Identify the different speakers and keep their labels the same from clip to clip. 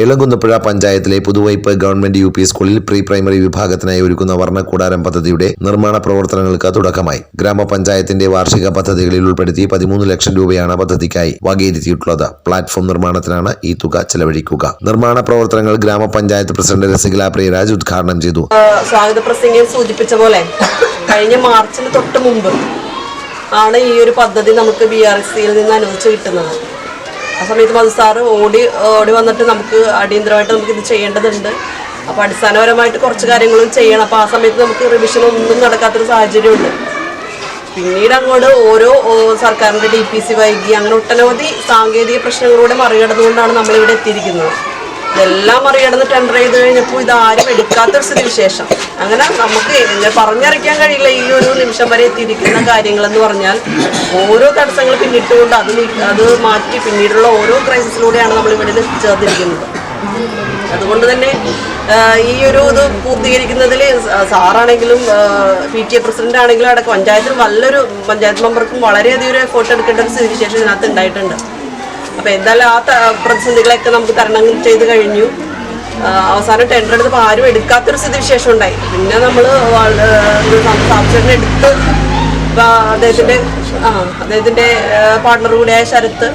Speaker 1: ഇളങ്കുന്നപ്പുഴ പഞ്ചായത്തിലെ Puthuvype government U P സ്കൂളിൽ pre primary വിഭാഗത്തിനായി ഒരുക്കുന്ന വർണക്കൂടാരം പദ്ധതിയുടെ നിർമ്മാണ പ്രവർത്തനങ്ങൾക്ക് തുടക്കമായി. ഗ്രാമപഞ്ചായത്തിന്റെ വാർഷിക പദ്ധതികളിൽ ഉൾപ്പെടുത്തി പതിമൂന്ന് ലക്ഷം രൂപയാണ് പദ്ധതിക്കായി വകയിരുത്തിയിട്ടുള്ളത്. പ്ലാറ്റ്ഫോം നിർമ്മാണത്തിനാണ് ഈ തുക ചെലവഴിക്കുക. നിർമ്മാണ പ്രവർത്തനങ്ങൾ ഗ്രാമപഞ്ചായത്ത് പ്രസിഡന്റ് രസികല പ്രിയരാജ് ഉദ്ഘാടനം ചെയ്തു.
Speaker 2: സ്വാഗത പ്രസംഗം സൂചിപ്പിച്ച പോലെ കഴിഞ്ഞ മാർച്ചിന് തൊട്ട് മുമ്പ് ആണ് ഈ ഒരു പദ്ധതി നമുക്ക് ബി ആർ എസ് സിയിൽ നിന്ന് അനുവദിച്ചു കിട്ടുന്നത്. ആ സമയത്ത് മധു സാറ് ഓടി ഓടി വന്നിട്ട് നമുക്ക് അടിയന്തരമായിട്ട് നമുക്ക് ഇത് ചെയ്യേണ്ടതുണ്ട്. അപ്പോൾ അടിസ്ഥാനപരമായിട്ട് കുറച്ച് കാര്യങ്ങളും ചെയ്യണം. അപ്പോൾ ആ സമയത്ത് നമുക്ക് റിവിഷൻ ഒന്നും നടക്കാത്തൊരു സാഹചര്യമുണ്ട്. പിന്നീട് അങ്ങോട്ട് ഓരോ സർക്കാരിന്റെ ഡി പി സി വൈകി അങ്ങനെ ഒട്ടനവധി സാങ്കേതിക പ്രശ്നങ്ങളിലൂടെ മറികടന്നുകൊണ്ടാണ് നമ്മളിവിടെ എത്തിയിരിക്കുന്നത്. ഇതെല്ലാം മറികടന്ന് ടെൻഡർ ചെയ്ത് കഴിഞ്ഞപ്പോൾ ഇതാരും എടുക്കാത്തൊരു സ്ഥിതിവിശേഷം. അങ്ങനെ നമുക്ക് പറഞ്ഞറിയിക്കാൻ കഴിയില്ല. ഈ ഒരു നിമിഷം വരെ എത്തിയിരിക്കുന്ന കാര്യങ്ങളെന്ന് പറഞ്ഞാൽ ഓരോ തടസ്സങ്ങൾ പിന്നിട്ടുകൊണ്ട് അത് അത് മാറ്റി പിന്നീടുള്ള ഓരോ ക്രൈസിസിലൂടെയാണ് നമ്മൾ ഇവിടെ ചേർത്തിരിക്കുന്നത് അതുകൊണ്ട് തന്നെ ഈ ഒരു ഇത് പൂർത്തീകരിക്കുന്നതിൽ സാറാണെങ്കിലും പി ടി എ പ്രസിഡന്റ് ആണെങ്കിലും അടക്കം പഞ്ചായത്തിൽ നല്ലൊരു പഞ്ചായത്ത് മെമ്പർക്കും വളരെയധികം ഒരു എഫേർട്ട് എടുക്കേണ്ട ഒരു സ്ഥിതിവിശേഷം ഇതിനകത്ത് ഉണ്ടായിട്ടുണ്ട്. അപ്പോൾ എന്തായാലും ആ പ്രതിസന്ധികളൊക്കെ നമുക്ക് തരണം ചെയ്ത് കഴിഞ്ഞു. അവസാനം ടെൻഡർ എടുത്തപ്പോൾ ആരും എടുക്കാത്തൊരു സ്ഥിതിവിശേഷം ഉണ്ടായി. പിന്നെ നമ്മൾ സാക്ഷരനെ എടുത്ത് അദ്ദേഹത്തിന്റെ ആ അദ്ദേഹത്തിന്റെ പാർട്ണർ കൂടിയായ ശരത്ത്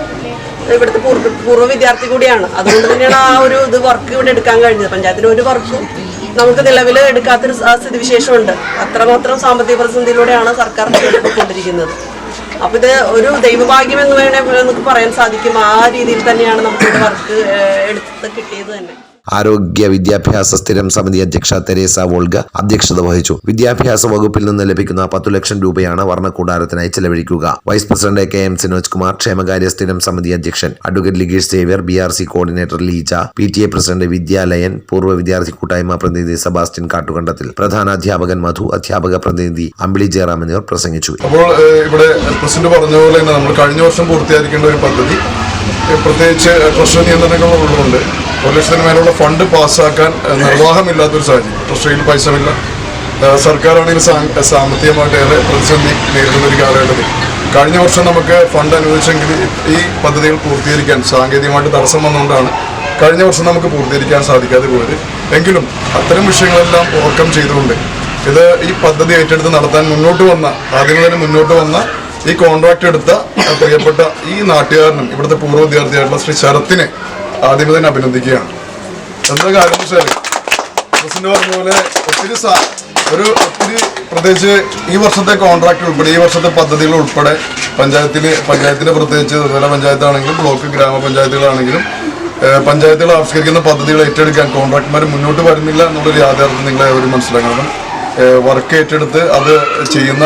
Speaker 2: ഇവിടുത്തെ പൂർവ പൂർവ വിദ്യാർത്ഥി കൂടിയാണ്. അതുകൊണ്ട് തന്നെയാണ് ആ ഒരു ഇത് വർക്ക് ഇവിടെ എടുക്കാൻ കഴിഞ്ഞത്. പഞ്ചായത്തിന് ഒരു വർക്കും നമുക്ക് നിലവിൽ എടുക്കാത്തൊരു സ്ഥിതി സ്ഥിതിവിശേഷമുണ്ട്. അത്രമാത്രം സാമ്പത്തിക പ്രതിസന്ധിയിലൂടെയാണ് സർക്കാർ കൊണ്ടിരിക്കുന്നത് അപ്പോൾ ഇത് ഒരു ദൈവഭാഗ്യം എന്ന് വേണേ നമുക്ക് പറയാൻ സാധിക്കും. ആ രീതിയിൽ തന്നെയാണ് നമുക്ക് വർക്ക് എടുത്ത് കിട്ടിയത് തന്നെ.
Speaker 1: ആരോഗ്യ വിദ്യാഭ്യാസ സ്ഥിരം സമിതി അധ്യക്ഷ തെരേസ വോൾഗ അധ്യക്ഷത വഹിച്ചു. വിദ്യാഭ്യാസ വകുപ്പിൽ നിന്ന് ലഭിക്കുന്ന പത്തു ലക്ഷം രൂപയാണ് വർണക്കൂടാരത്തിനായി ചെലവഴിക്കുക. Vice president K M Sinoj Kumar ക്ഷേമകാര്യ സ്ഥിരം സമിതി അധ്യക്ഷൻ advocate Ligesh Xavier B R C coordinator Leeja P T A president വിദ്യാലയൻ പൂർവ വിദ്യാർത്ഥി കൂട്ടായ്മ പ്രതിനിധി സെബാസ്റ്റ്യൻ കാട്ടുകണ്ടത്തിൽ പ്രധാന അധ്യാപകൻ മധു അധ്യാപക പ്രതിനിധി അമ്പിളി ജയറാം എന്നിവർ പ്രസംഗിച്ചു.
Speaker 3: അപ്പോൾ ഇവിടെ പ്രസിഡന്റ് പറഞ്ഞ പോലെ തന്നെ നമ്മൾ കഴിഞ്ഞ വർഷം പൂർത്തിയായിരിക്കേണ്ട ഒരു പദ്ധതി പ്രത്യേകിച്ച് ട്രഷറി നിയന്ത്രണങ്ങൾ ഉള്ളതുകൊണ്ട് ഒരു ലക്ഷത്തിന് മേലുള്ള ഫണ്ട് പാസ്സാക്കാൻ നിർവാഹമില്ലാത്തൊരു സാഹചര്യം. ട്രഷറിയിൽ പൈസമില്ല. ഇല്ല സർക്കാരാണെങ്കിൽ സാമ്പത്തികമായിട്ട് ഏറെ പ്രതിസന്ധി നേരിടുന്ന ഒരു കാലഘട്ടത്തിൽ. കഴിഞ്ഞ വർഷം നമുക്ക് ഫണ്ട് അനുവദിച്ചെങ്കിൽ ഈ പദ്ധതികൾ പൂർത്തീകരിക്കാൻ സാങ്കേതികമായിട്ട് തടസ്സം വന്നുകൊണ്ടാണ് കഴിഞ്ഞ വർഷം നമുക്ക് പൂർത്തീകരിക്കാൻ സാധിക്കാതെ പോയത്. എങ്കിലും അത്തരം വിഷയങ്ങളെല്ലാം ഓവർകം ചെയ്തുകൊണ്ട് ഇത് ഈ പദ്ധതി ഏറ്റെടുത്ത് നടത്താൻ മുന്നോട്ട് വന്ന ആദ്യം മുന്നോട്ട് വന്ന ഈ കോൺട്രാക്ട് എടുത്ത പ്രിയപ്പെട്ട ഈ നാട്ടുകാരനും ഇവിടുത്തെ പൂർവ വിദ്യാർത്ഥിയായിട്ടുള്ള ശ്രീ ശരത്തിനെ ആദ്യമേ തന്നെ അഭിനന്ദിക്കുകയാണ്. എന്താ കാര്യം പ്രസിഡന്റ് പറഞ്ഞ പോലെ ഒത്തിരി ഒരു ഒത്തിരി പ്രത്യേകിച്ച് ഈ വർഷത്തെ കോൺട്രാക്ട് ഉൾപ്പെടെ ഈ വർഷത്തെ പദ്ധതികൾ ഉൾപ്പെടെ പഞ്ചായത്തിൽ പഞ്ചായത്തിന്റെ പ്രത്യേകിച്ച് ത്രിതല പഞ്ചായത്താണെങ്കിലും ബ്ലോക്ക് ഗ്രാമപഞ്ചായത്തുകളാണെങ്കിലും പഞ്ചായത്തുകൾ ആവിഷ്കരിക്കുന്ന പദ്ധതികൾ ഏറ്റെടുക്കാൻ കോൺട്രാക്ടർമാർ മുന്നോട്ട് വരുന്നില്ല എന്നുള്ളൊരു യാഥാർത്ഥ്യം നിങ്ങളെ അവർ മനസ്സിലാക്കണം. വർക്ക് ഏറ്റെടുത്ത് അത് ചെയ്യുന്ന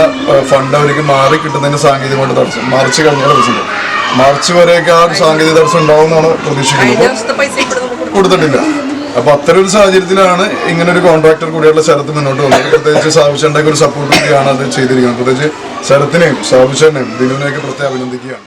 Speaker 3: ഫണ്ട് അവർക്ക് മാറി കിട്ടുന്നതിന് സാങ്കേതികമായിട്ട് തടസ്സം മാർച്ച് കഴിഞ്ഞാൽ തടസ്സം മാർച്ച് വരെയൊക്കെ ആ ഒരു സാങ്കേതിക തടസ്സം ഉണ്ടാവുമെന്നാണ് പ്രതീക്ഷിക്കുന്നത്. കൊടുത്തിട്ടില്ല. അപ്പൊ അത്തരം ഒരു സാഹചര്യത്തിലാണ് ഇങ്ങനെ ഒരു കോൺട്രാക്ടർ കൂടിയുള്ള ശരത്ത് മുന്നോട്ട് വന്നത് പ്രത്യേകിച്ച് സാവിച്ചേണ്ടൊക്കെ ഒരു സപ്പോർട്ട് കൂടിയാണ് അത് ചെയ്തിരിക്കുന്നത്. പ്രത്യേകിച്ച് ശരത്തിനെയും സാവിച്ചേനെയും ദിനുവിനെയൊക്കെ പ്രത്യേകം അഭിനന്ദിക്കുകയാണ്.